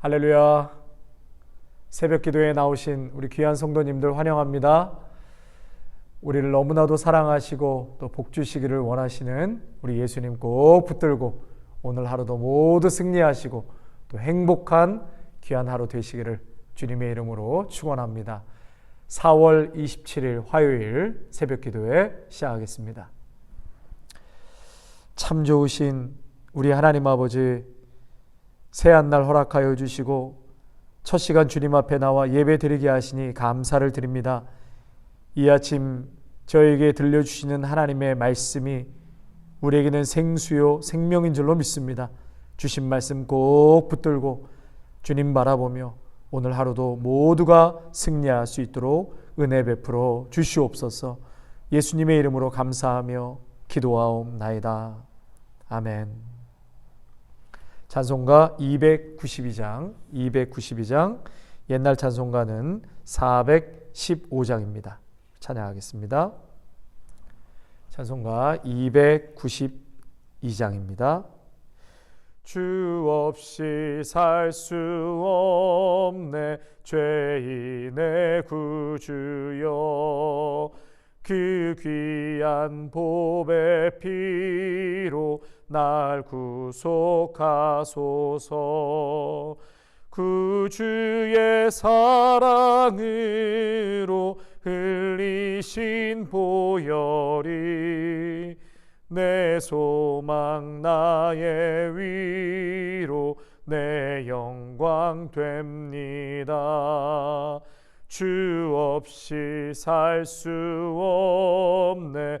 할렐루야. 새벽 기도에 나오신 우리 귀한 성도님들 환영합니다. 우리를 너무나도 사랑하시고 또 복 주시기를 원하시는 우리 예수님 꼭 붙들고 오늘 하루도 모두 승리하시고 또 행복한 귀한 하루 되시기를 주님의 이름으로 축원합니다. 4월 27일 화요일 새벽 기도회 시작하겠습니다. 참 좋으신 우리 하나님 아버지 새한 날 허락하여 주시고 첫 시간 주님 앞에 나와 예배 드리게 하시니 감사를 드립니다. 이 아침 저에게 들려주시는 하나님의 말씀이 우리에게는 생수요 생명인 줄로 믿습니다. 주신 말씀 꼭 붙들고 주님 바라보며 오늘 하루도 모두가 승리할 수 있도록 은혜 베풀어 주시옵소서. 예수님의 이름으로 감사하며 기도하옵나이다. 아멘. 찬송가 292장, 292장, 옛날 찬송가는 415장입니다. 찬양하겠습니다. 찬송가 292장입니다. 주 없이 살 수 없네 죄인의 구주여 그 귀한 보배 피로 날 구속하소서. 구주의 사랑으로 흘리신 보혈이 내 소망 나의 위로 내 영광 됩니다. 주 없이 살 수 없네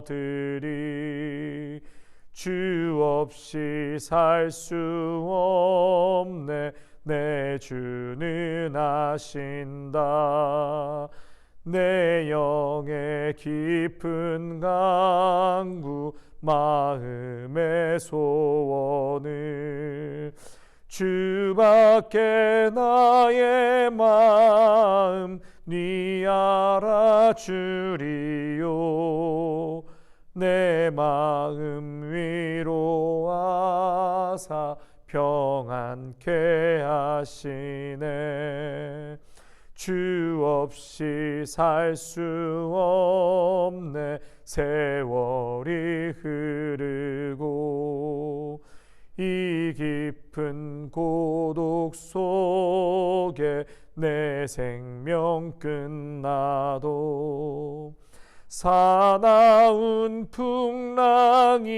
얻으리 주 없이 살 수 없네. 내 주는 아신다. 내 영의 깊은 강구 마음의 소원을 주밖에 나의 마음 네 알아주리요 내 마음 위로하사 평안케 하시네. 주 없이 살 수 없네. 세월이 흐르고 이 깊은 고독 속에 내 생명 끝나도 사나운 풍랑일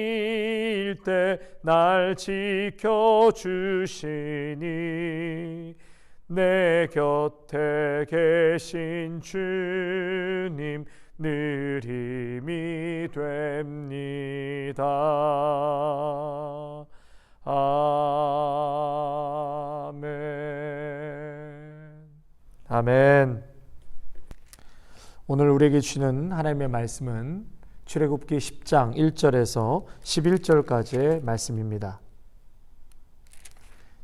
때 날 지켜주시니 내 곁에 계신 주님 늘 힘이 됩니다. 아멘. 아멘. 오늘 우리에게 주는 하나님의 말씀은 출애굽기 10장 1절에서 11절까지의 말씀입니다.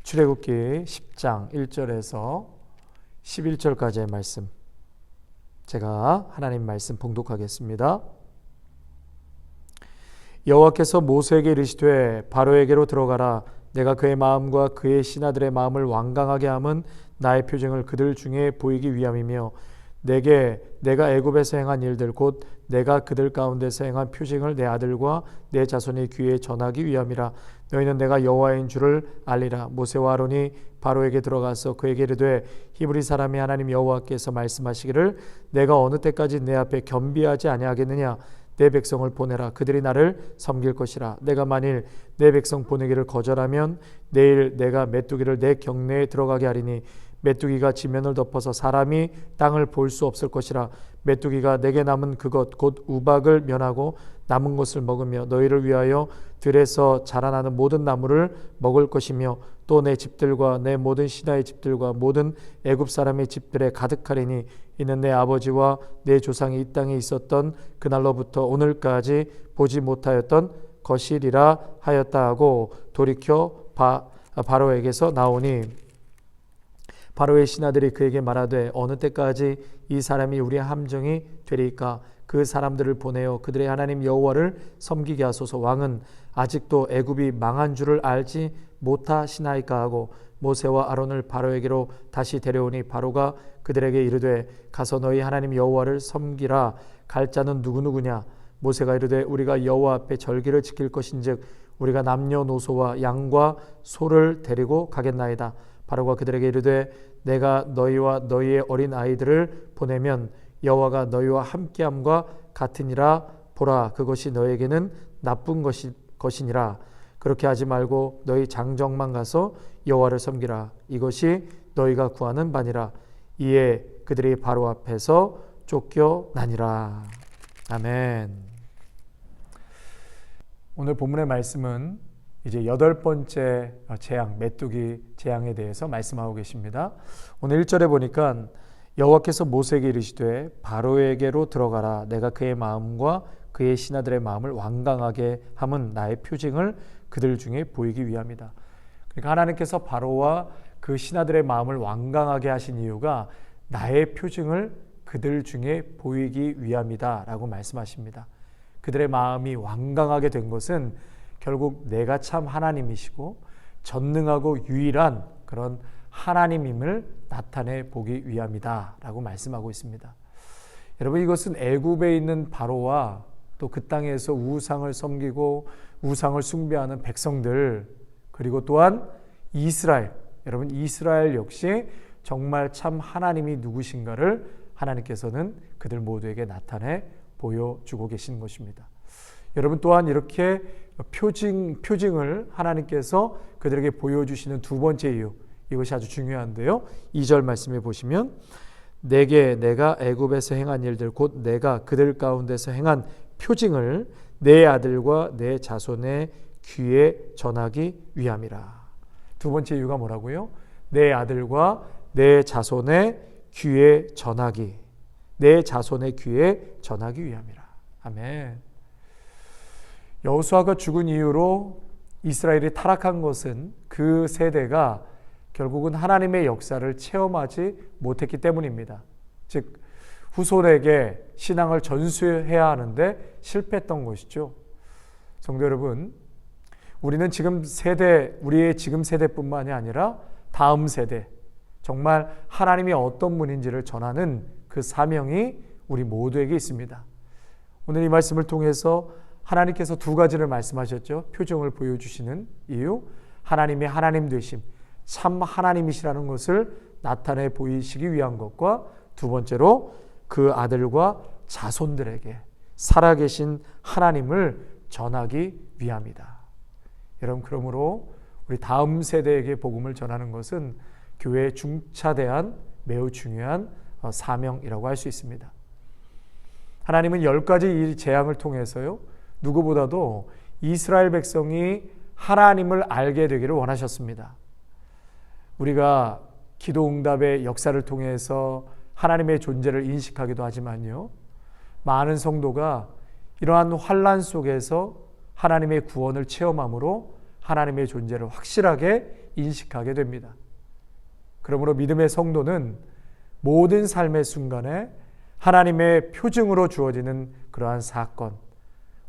출애굽기 10장 1절에서 11절까지의 말씀. 제가 하나님 말씀 봉독하겠습니다. 여호와께서 모세에게 이르시되 바로에게로 들어가라 내가 그의 마음과 그의 신하들의 마음을 완강하게 함은 나의 표징을 그들 중에 보이기 위함이며 내게 내가 애굽에서 행한 일들 곧 내가 그들 가운데서 행한 표징을 내 아들과 내 자손의 귀에 전하기 위함이라. 너희는 내가 여호와인 줄을 알리라. 모세와 아론이 바로에게 들어가서 그에게 이르되 히브리 사람이 하나님 여호와께서 말씀하시기를 내가 어느 때까지 내 앞에 겸비하지 아니하겠느냐? 내 백성을 보내라. 그들이 나를 섬길 것이라. 내가 만일 내 백성 보내기를 거절하면 내일 내가 메뚜기를 내 경내에 들어가게 하리니 메뚜기가 지면을 덮어서 사람이 땅을 볼 수 없을 것이라. 메뚜기가 내게 남은 그것 곧 우박을 면하고 남은 것을 먹으며 너희를 위하여 들에서 자라나는 모든 나무를 먹을 것이며 또 내 집들과 내 모든 신하의 집들과 모든 애굽 사람의 집들에 가득하리니 이는 내 아버지와 내 조상이 이 땅에 있었던 그날로부터 오늘까지 보지 못하였던 것이리라 하였다 하고 돌이켜 바, 바로에게서 나오니 바로의 신하들이 그에게 말하되 어느 때까지 이 사람이 우리의 함정이 되리까? 그 사람들을 보내어 그들의 하나님 여호와를 섬기게 하소서. 왕은 아직도 애굽이 망한 줄을 알지 못하시나이까 하고 모세와 아론을 바로에게로 다시 데려오니 바로가 그들에게 이르되 가서 너희 하나님 여호와를 섬기라. 갈 자는 누구누구냐? 모세가 이르되 우리가 여호와 앞에 절기를 지킬 것인즉 우리가 남녀 노소와 양과 소를 데리고 가겠나이다. 바로가 그들에게 이르되 내가 너희와 너희의 어린 아이들을 보내면 여호와가 너희와 함께함과 같으니라. 보라 그것이 너에게는 나쁜 것이 것이니라. 그렇게 하지 말고 너희 장정만 가서 여호와를 섬기라. 이것이 너희가 구하는 바니라. 이에 그들이 바로 앞에서 쫓겨나니라. 아멘. 오늘 본문의 말씀은 이제 여덟 번째 재앙 메뚜기 재앙에 대해서 말씀하고 계십니다 오늘 1절에 보니까 여호와께서 모세에게 이르시되 바로에게로 들어가라 내가 그의 마음과 그의 신하들의 마음을 완강하게 함은 나의 표징을 그들 중에 보이기 위함이다. 그러니까 하나님께서 바로와 그 신하들의 마음을 완강하게 하신 이유가 나의 표징을 그들 중에 보이기 위함이다라고 말씀하십니다. 그들의 마음이 완강하게 된 것은 결국 내가 참 하나님이시고 전능하고 유일한 그런 하나님임을 나타내 보기 위함이다라고 말씀하고 있습니다. 여러분 이것은 애굽에 있는 바로와 또 그 땅에서 우상을 섬기고 우상을 숭배하는 백성들 그리고 또한 이스라엘 여러분 이스라엘 역시 정말 참 하나님이 누구신가를 하나님께서는 그들 모두에게 나타내 보여주고 계시는 것입니다. 여러분 또한 이렇게 표징 표징을 하나님께서 그들에게 보여주시는 두 번째 이유 이것이 아주 중요한데요. 2절 말씀에 보시면 내게 내가 애굽에서 행한 일들 곧 내가 그들 가운데서 행한 표징을 내 아들과 내 자손의 귀에 전하기 위함이라. 두 번째 이유가 뭐라고요? 내 아들과 내 자손의 귀에 전하기. 내 자손의 귀에 전하기 위함이라. 아멘. 여호수아가 죽은 이후로 이스라엘이 타락한 것은 그 세대가 결국은 하나님의 역사를 체험하지 못했기 때문입니다. 즉 후손에게 신앙을 전수해야 하는데 실패했던 것이죠. 성도 여러분, 우리는 지금 세대, 우리의 지금 세대뿐만이 아니라 다음 세대, 정말 하나님이 어떤 분인지를 전하는 그 사명이 우리 모두에게 있습니다. 오늘 이 말씀을 통해서 하나님께서 두 가지를 말씀하셨죠. 표정을 보여주시는 이유, 하나님의 하나님 되심, 참 하나님이시라는 것을 나타내 보이시기 위한 것과 두 번째로 그 아들과 자손들에게 살아계신 하나님을 전하기 위함이다. 여러분 그러므로 우리 다음 세대에게 복음을 전하는 것은 교회의 중차대한 매우 중요한 어, 사명이라고 할 수 있습니다. 하나님은 열 가지 이 재앙을 통해서요 누구보다도 이스라엘 백성이 하나님을 알게 되기를 원하셨습니다. 우리가 기도 응답의 역사를 통해서 하나님의 존재를 인식하기도 하지만요. 많은 성도가 이러한 환란 속에서 하나님의 구원을 체험함으로 하나님의 존재를 확실하게 인식하게 됩니다. 그러므로 믿음의 성도는 모든 삶의 순간에 하나님의 표징으로 주어지는 그러한 사건,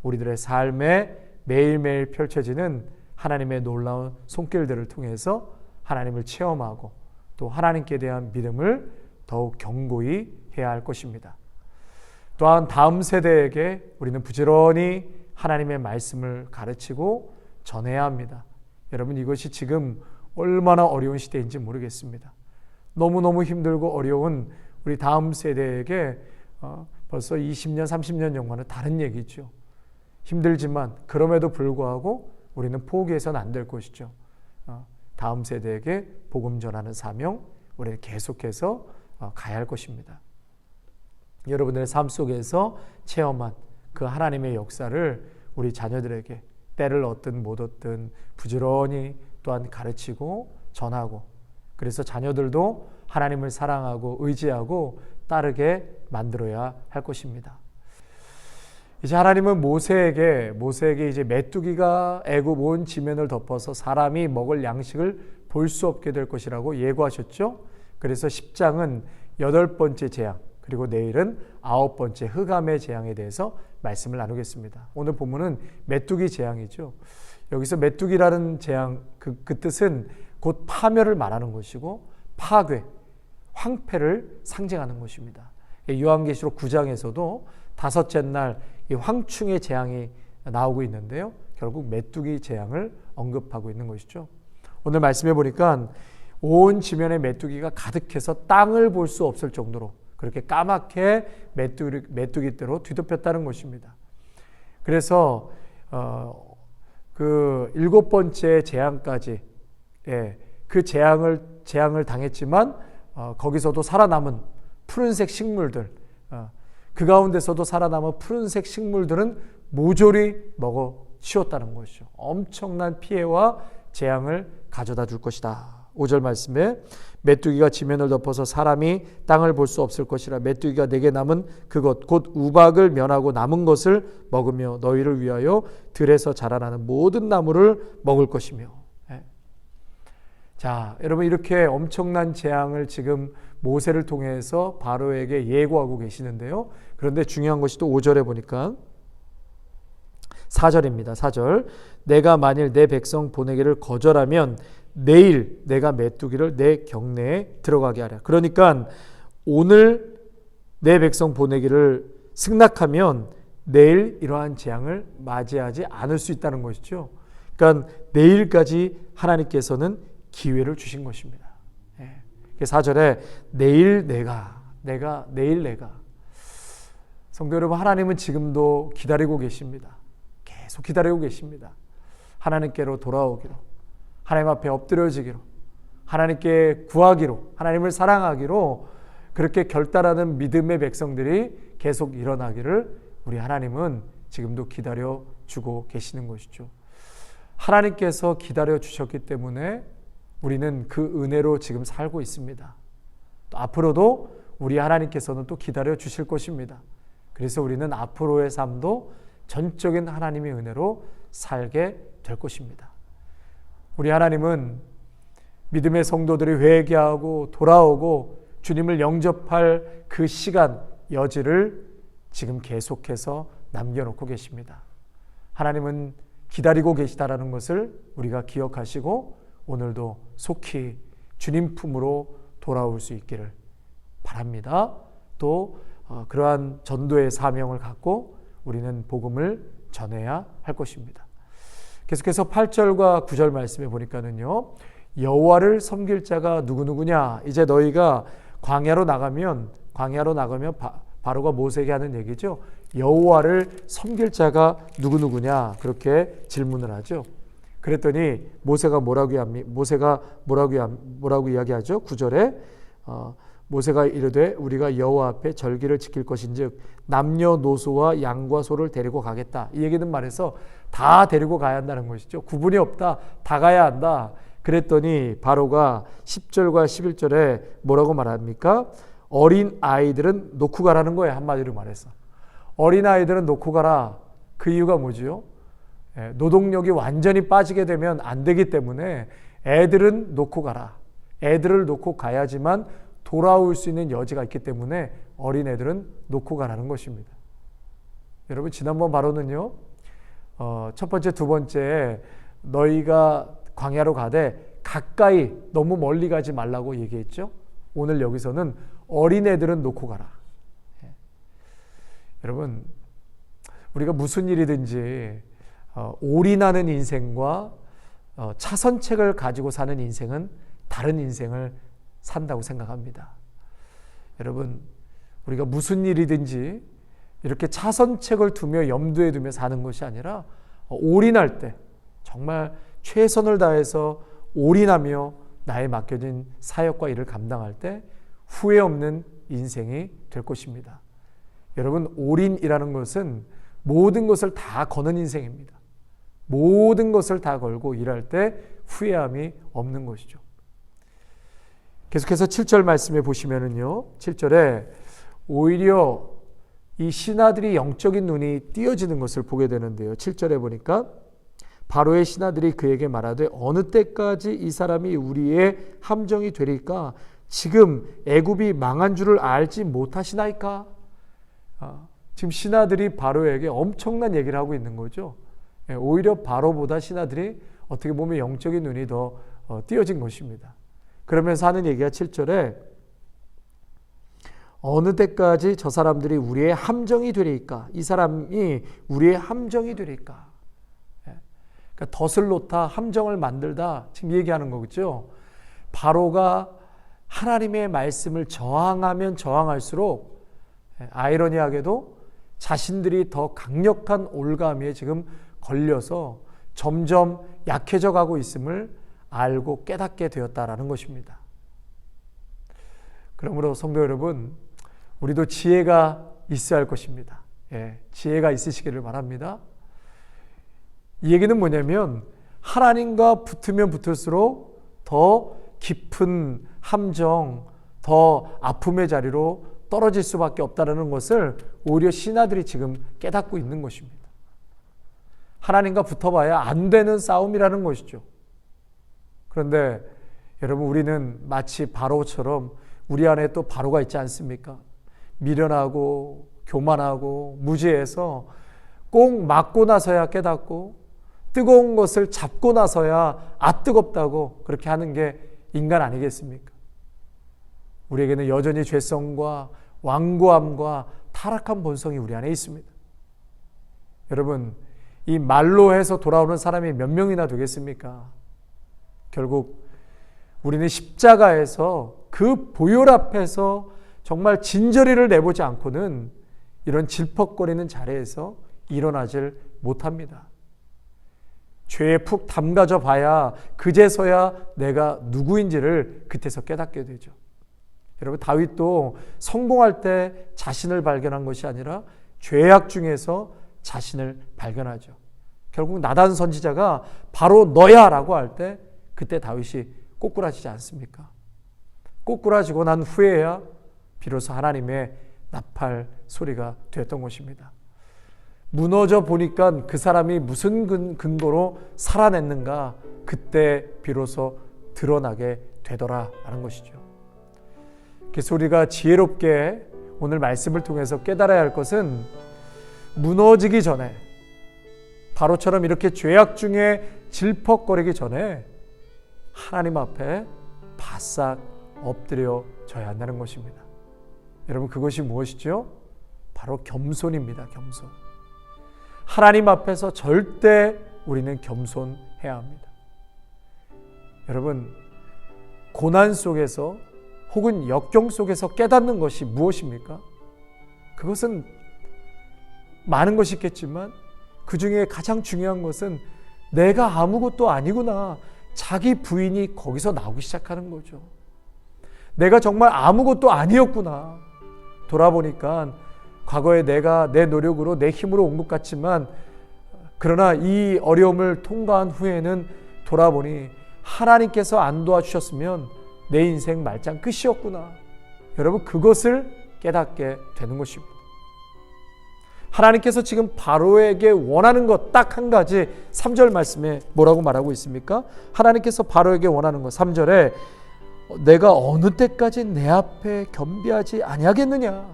우리들의 삶에 매일매일 펼쳐지는 하나님의 놀라운 손길들을 통해서 하나님을 체험하고 또 하나님께 대한 믿음을 더욱 견고히 해야 할 것입니다. 또한 다음 세대에게 우리는 부지런히 하나님의 말씀을 가르치고 전해야 합니다. 여러분 이것이 지금 얼마나 어려운 시대인지 모르겠습니다. 너무너무 힘들고 어려운 우리 다음 세대에게 어, 벌써 20년, 30년 전과는 다른 얘기죠. 힘들지만 그럼에도 불구하고 우리는 포기해서는 안 될 것이죠. 어, 다음 세대에게 복음 전하는 사명 우리는 계속해서 어, 가야 할 것입니다. 여러분들의 삶 속에서 체험한 그 하나님의 역사를 우리 자녀들에게 때를 얻든 못 얻든 부지런히 또한 가르치고 전하고 그래서 자녀들도 하나님을 사랑하고 의지하고 따르게 만들어야 할 것입니다. 이제 하나님은 모세에게 모세에게 이제 메뚜기가 애굽 온 지면을 덮어서 사람이 먹을 양식을 볼 수 없게 될 것이라고 예고하셨죠. 그래서 10장은 여덟 번째 재앙 그리고 내일은 아홉 번째 흑암의 재앙에 대해서 말씀을 나누겠습니다. 오늘 본문은 메뚜기 재앙이죠. 여기서 메뚜기라는 재앙 그, 그 뜻은 곧 파멸을 말하는 것이고 파괴, 황폐를 상징하는 것입니다. 요한계시록 9장에서도 다섯째 날 이 황충의 재앙이 나오고 있는데요. 결국 메뚜기 재앙을 언급하고 있는 것이죠. 오늘 말씀해 보니까 온 지면에 메뚜기가 가득해서 땅을 볼 수 없을 정도로 그렇게 까맣게 메뚜기, 메뚜기대로 뒤덮였다는 것입니다. 그래서 어, 그 일곱 번째 재앙까지 예, 그 재앙을 재앙을 당했지만 어, 거기서도 살아남은 푸른색 식물들 어, 그 가운데서도 살아남은 푸른색 식물들은 모조리 먹어 치웠다는 것이죠. 엄청난 피해와 재앙을 가져다 줄 것이다. 5절 말씀에 메뚜기가 지면을 덮어서 사람이 땅을 볼 수 없을 것이라 메뚜기가 내게 남은 그것 곧 우박을 면하고 남은 것을 먹으며 너희를 위하여 들에서 자라나는 모든 나무를 먹을 것이며 예. 자 여러분 이렇게 엄청난 재앙을 지금 모세를 통해서 바로에게 예고하고 계시는데요. 그런데 중요한 것이 또 5절에 보니까 4절입니다. 4절. 내가 만일 내 백성 보내기를 거절하면 내일 내가 메뚜기를 내 경내에 들어가게 하랴. 그러니까 오늘 내 백성 보내기를 승낙하면 내일 이러한 재앙을 맞이하지 않을 수 있다는 것이죠. 그러니까 내일까지 하나님께서는 기회를 주신 것입니다. 4절에 내일 내가 내가 내일 내가 성도 여러분 하나님은 지금도 기다리고 계십니다. 계속 기다리고 계십니다. 하나님께로 돌아오기로 하나님 앞에 엎드려지기로 하나님께 구하기로 하나님을 사랑하기로 그렇게 결단하는 믿음의 백성들이 계속 일어나기를 우리 하나님은 지금도 기다려 주고 계시는 것이죠. 하나님께서 기다려 주셨기 때문에 우리는 그 은혜로 지금 살고 있습니다. 또 앞으로도 우리 하나님께서는 또 기다려 주실 것입니다. 그래서 우리는 앞으로의 삶도 전적인 하나님의 은혜로 살게 될 것입니다. 우리 하나님은 믿음의 성도들이 회개하고 돌아오고 주님을 영접할 그 시간 여지를 지금 계속해서 남겨놓고 계십니다. 하나님은 기다리고 계시다라는 것을 우리가 기억하시고 오늘도 속히 주님 품으로 돌아올 수 있기를 바랍니다. 또 어, 그러한 전도의 사명을 갖고 우리는 복음을 전해야 할 것입니다. 계속해서 8절과 9절 말씀에 보니까는요. 여호와를 섬길 자가 누구누구냐? 이제 너희가 광야로 나가면 광야로 나가면 바, 바로가 모세에게 하는 얘기죠. 여호와를 섬길 자가 누구누구냐? 그렇게 질문을 하죠. 그랬더니 모세가 뭐라고 모세가 뭐라고 뭐라고 이야기하죠? 9절에 어, 모세가 이르되 우리가 여호와 앞에 절기를 지킬 것인즉 남녀노소와 양과 소를 데리고 가겠다. 이 얘기는 말해서 다 데리고 가야 한다는 것이죠. 구분이 없다. 다 가야 한다. 그랬더니 바로가 10절과 11절에 뭐라고 말합니까? 어린 아이들은 놓고 가라는 거예요. 한마디로 말해서. 어린 아이들은 놓고 가라. 그 이유가 뭐지요? 예, 노동력이 완전히 빠지게 되면 안 되기 때문에 애들은 놓고 가라. 애들을 놓고 가야지만 돌아올 수 있는 여지가 있기 때문에 어린 애들은 놓고 가라는 것입니다. 여러분 지난번 바로는요. 어, 첫 번째, 두 번째 너희가 광야로 가되 가까이 너무 멀리 가지 말라고 얘기했죠. 오늘 여기서는 어린 애들은 놓고 가라. 예. 여러분 우리가 무슨 일이든지 어, 올인하는 인생과 어, 차선책을 가지고 사는 인생은 다른 인생을 산다고 생각합니다. 여러분, 우리가 무슨 일이든지 이렇게 차선책을 두며 염두에 두며 사는 것이 아니라 어, 올인할 때 정말 최선을 다해서 올인하며 나의 맡겨진 사역과 일을 감당할 때 후회 없는 인생이 될 것입니다. 여러분, 올인이라는 것은 모든 것을 다 거는 인생입니다. 모든 것을 다 걸고 일할 때 후회함이 없는 것이죠. 계속해서 7절 말씀에 보시면은요. 7절에 오히려 이 신하들이 영적인 눈이 띄어지는 것을 보게 되는데요. 7절에 보니까 바로의 신하들이 그에게 말하되 어느 때까지 이 사람이 우리의 함정이 되리까 지금 애굽이 망한 줄을 알지 못하시나이까 아, 지금 신하들이 바로에게 엄청난 얘기를 하고 있는 거죠. 예, 오히려 바로보다 신하들이 어떻게 보면 영적인 눈이 더 어, 띄어진 것입니다. 그러면서 하는 얘기가 7절에 어느 때까지 저 사람들이 우리의 함정이 되리까? 이 사람이 우리의 함정이 되리까? 예. 그러니까 덫을 놓다 함정을 만들다 지금 얘기하는 거겠죠. 바로가 하나님의 말씀을 저항하면 저항할수록 예, 아이러니하게도 자신들이 더 강력한 올가미에 지금 걸려서 점점 약해져 가고 있음을 알고 깨닫게 되었다라는 것입니다. 그러므로 성도 여러분, 우리도 지혜가 있어야 할 것입니다. 예, 지혜가 있으시기를 바랍니다. 이 얘기는 뭐냐면 하나님과 붙으면 붙을수록 더 깊은 함정, 더 아픔의 자리로 떨어질 수밖에 없다는 것을 오히려 신하들이 지금 깨닫고 있는 것입니다. 하나님과 붙어봐야 안 되는 싸움이라는 것이죠. 그런데 여러분 우리는 마치 바로처럼 우리 안에 또 바로가 있지 않습니까? 미련하고 교만하고 무지해서 꼭 맞고 나서야 깨닫고 뜨거운 것을 잡고 나서야 아 뜨겁다고 그렇게 하는 게 인간 아니겠습니까? 우리에게는 여전히 죄성과 완고함과 타락한 본성이 우리 안에 있습니다. 여러분, 이 말로 해서 돌아오는 사람이 몇 명이나 되겠습니까? 결국 우리는 십자가에서 그 보혈 앞에서 정말 진저리를 내보지 않고는 이런 질퍽거리는 자리에서 일어나질 못합니다. 죄에 푹 담가져 봐야 그제서야 내가 누구인지를 그때서 깨닫게 되죠. 여러분 다윗도 성공할 때 자신을 발견한 것이 아니라 죄악 중에서 자신을 발견하죠. 결국 나단 선지자가 바로 너야라고 할 때 그때 다윗이 꼬꾸라지지 않습니까? 꼬꾸라지고 난 후에야 비로소 하나님의 나팔 소리가 되었던 것입니다. 무너져 보니까 그 사람이 무슨 근거로 살아냈는가 그때 비로소 드러나게 되더라라는 것이죠. 그래서 우리가 지혜롭게 오늘 말씀을 통해서 깨달아야 할 것은 무너지기 전에 바로처럼 이렇게 죄악 중에 질퍽거리기 전에 하나님 앞에 바싹 엎드려 져야 한다는 것입니다. 여러분 그것이 무엇이죠? 바로 겸손입니다. 겸손. 하나님 앞에서 절대 우리는 겸손해야 합니다. 여러분 고난 속에서 혹은 역경 속에서 깨닫는 것이 무엇입니까? 그것은 많은 것이 있겠지만 그 중에 가장 중요한 것은 내가 아무것도 아니구나. 자기 부인이 거기서 나오기 시작하는 거죠. 내가 정말 아무것도 아니었구나. 돌아보니까 과거에 내가 내 노력으로 내 힘으로 온 것 같지만 그러나 이 어려움을 통과한 후에는 돌아보니 하나님께서 안 도와주셨으면 내 인생 말짱 끝이었구나. 여러분 그것을 깨닫게 되는 것입니다. 하나님께서 지금 바로에게 원하는 것 딱 한 가지 3절 말씀에 뭐라고 말하고 있습니까? 하나님께서 바로에게 원하는 것 3절에 내가 어느 때까지 내 앞에 겸비하지 아니하겠느냐?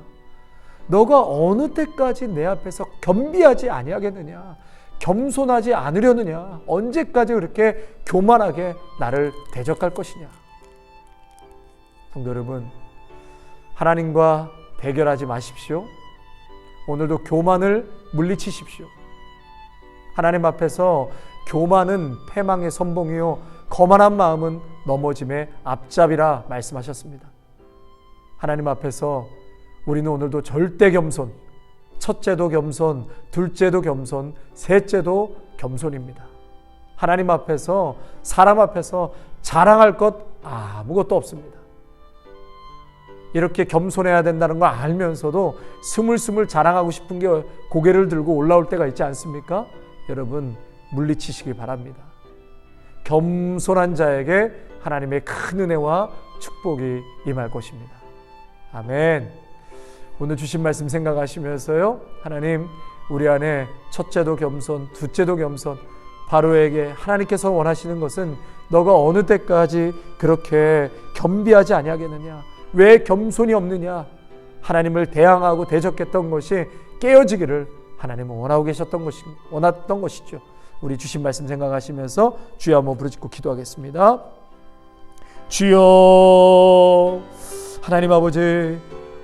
너가 어느 때까지 내 앞에서 겸비하지 아니하겠느냐? 겸손하지 않으려느냐? 언제까지 그렇게 교만하게 나를 대적할 것이냐? 성도 여러분, 하나님과 대결하지 마십시오. 오늘도 교만을 물리치십시오. 하나님 앞에서 교만은 패망의 선봉이요 거만한 마음은 넘어짐의 앞잡이라 말씀하셨습니다. 하나님 앞에서 우리는 오늘도 절대 겸손, 첫째도 겸손, 둘째도 겸손, 셋째도 겸손입니다. 하나님 앞에서 사람 앞에서 자랑할 것 아무것도 없습니다. 이렇게 겸손해야 된다는 걸 알면서도 스물스물 자랑하고 싶은 게 고개를 들고 올라올 때가 있지 않습니까? 여러분 물리치시기 바랍니다. 겸손한 자에게 하나님의 큰 은혜와 축복이 임할 것입니다. 아멘. 오늘 주신 말씀 생각하시면서요. 하나님 우리 안에 첫째도 겸손, 둘째도 겸손. 바로에게 하나님께서 원하시는 것은 너가 어느 때까지 그렇게 겸비하지 아니하겠느냐? 왜 겸손이 없느냐? 하나님을 대항하고 대적했던 것이 깨어지기를 하나님은 원하고 계셨던 것이 원했던 것이죠. 우리 주신 말씀 생각하시면서 주여 한번 부르짖고 기도하겠습니다. 주여 하나님 아버지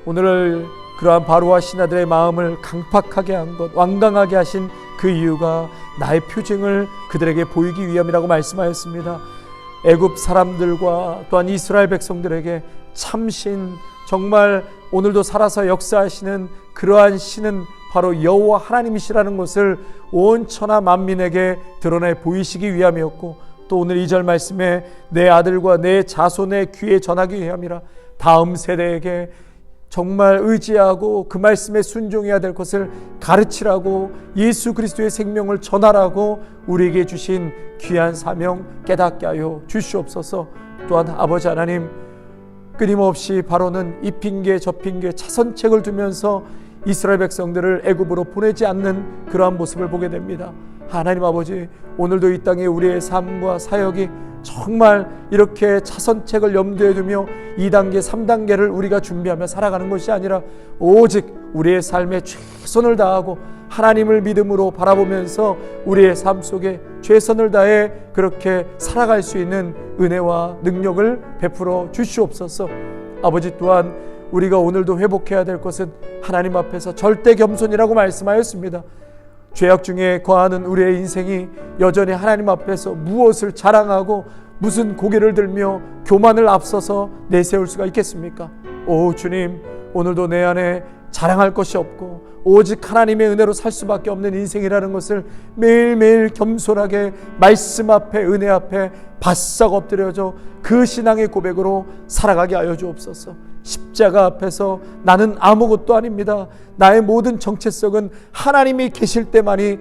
오늘 그러한 바로와 신하들의 마음을 강팍하게 한 것, 완강하게 하신 그 이유가 나의 표징을 그들에게 보이기 위함이라고 말씀하였습니다. 애굽 사람들과 또한 이스라엘 백성들에게 참신 정말 오늘도 살아서 역사하시는 그러한 신은 바로 여호와 하나님이시라는 것을 온 천하 만민에게 드러내 보이시기 위함이었고 또 오늘 이 절 말씀에 내 아들과 내 자손의 귀에 전하기 위함이라 다음 세대에게 정말 의지하고 그 말씀에 순종해야 될 것을 가르치라고 예수 그리스도의 생명을 전하라고 우리에게 주신 귀한 사명 깨닫게 하여 주시옵소서 또한 아버지 하나님 끊임없이 바로는 이 핑계 저 핑계 차선책을 두면서 이스라엘 백성들을 애굽으로 보내지 않는 그러한 모습을 보게 됩니다. 하나님 아버지 오늘도 이 땅에 우리의 삶과 사역이 정말 이렇게 차선책을 염두에 두며 2단계, 3단계를 우리가 준비하며 살아가는 것이 아니라 오직 우리의 삶에 최선을 다하고 하나님을 믿음으로 바라보면서 우리의 삶 속에 최선을 다해 그렇게 살아갈 수 있는 은혜와 능력을 베풀어 주시옵소서. 아버지 또한 우리가 오늘도 회복해야 될 것은 하나님 앞에서 절대 겸손이라고 말씀하였습니다. 죄악 중에 거하는 우리의 인생이 여전히 하나님 앞에서 무엇을 자랑하고 무슨 고개를 들며 교만을 앞서서 내세울 수가 있겠습니까? 오 주님 오늘도 내 안에 자랑할 것이 없고 오직 하나님의 은혜로 살 수밖에 없는 인생이라는 것을 매일매일 겸손하게 말씀 앞에 은혜 앞에 바싹 엎드려져 그 신앙의 고백으로 살아가게 하여 주옵소서. 십자가 앞에서 나는 아무것도 아닙니다. 나의 모든 정체성은 하나님이 계실 때만이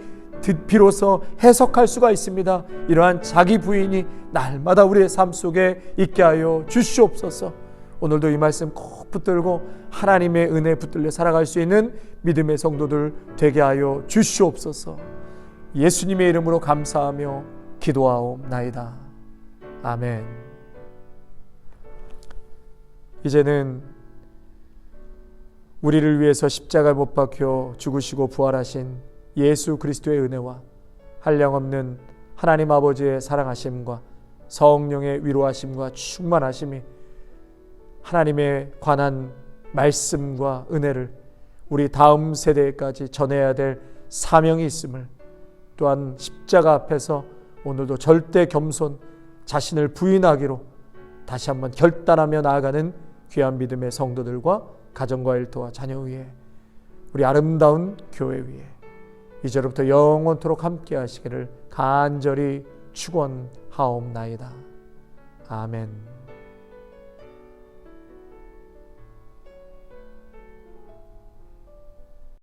비로소 해석할 수가 있습니다. 이러한 자기 부인이 날마다 우리의 삶 속에 있게 하여 주시옵소서. 오늘도 이 말씀 꼭 붙들고 하나님의 은혜 붙들려 살아갈 수 있는 믿음의 성도들 되게 하여 주시옵소서. 예수님의 이름으로 감사하며 기도하옵나이다. 아멘. 이제는 우리를 위해서 십자가에 못 박혀 죽으시고 부활하신 예수 그리스도의 은혜와 한량없는 하나님 아버지의 사랑하심과 성령의 위로하심과 충만하심이 하나님의 관한 말씀과 은혜를 우리 다음 세대까지 전해야 될 사명이 있음을 또한 십자가 앞에서 오늘도 절대 겸손 자신을 부인하기로 다시 한번 결단하며 나아가는 귀한 믿음의 성도들과 가정과 일터와 자녀 위에 우리 아름다운 교회 위에 이제로부터 영원토록 함께 하시기를 간절히 축원하옵나이다. 아멘.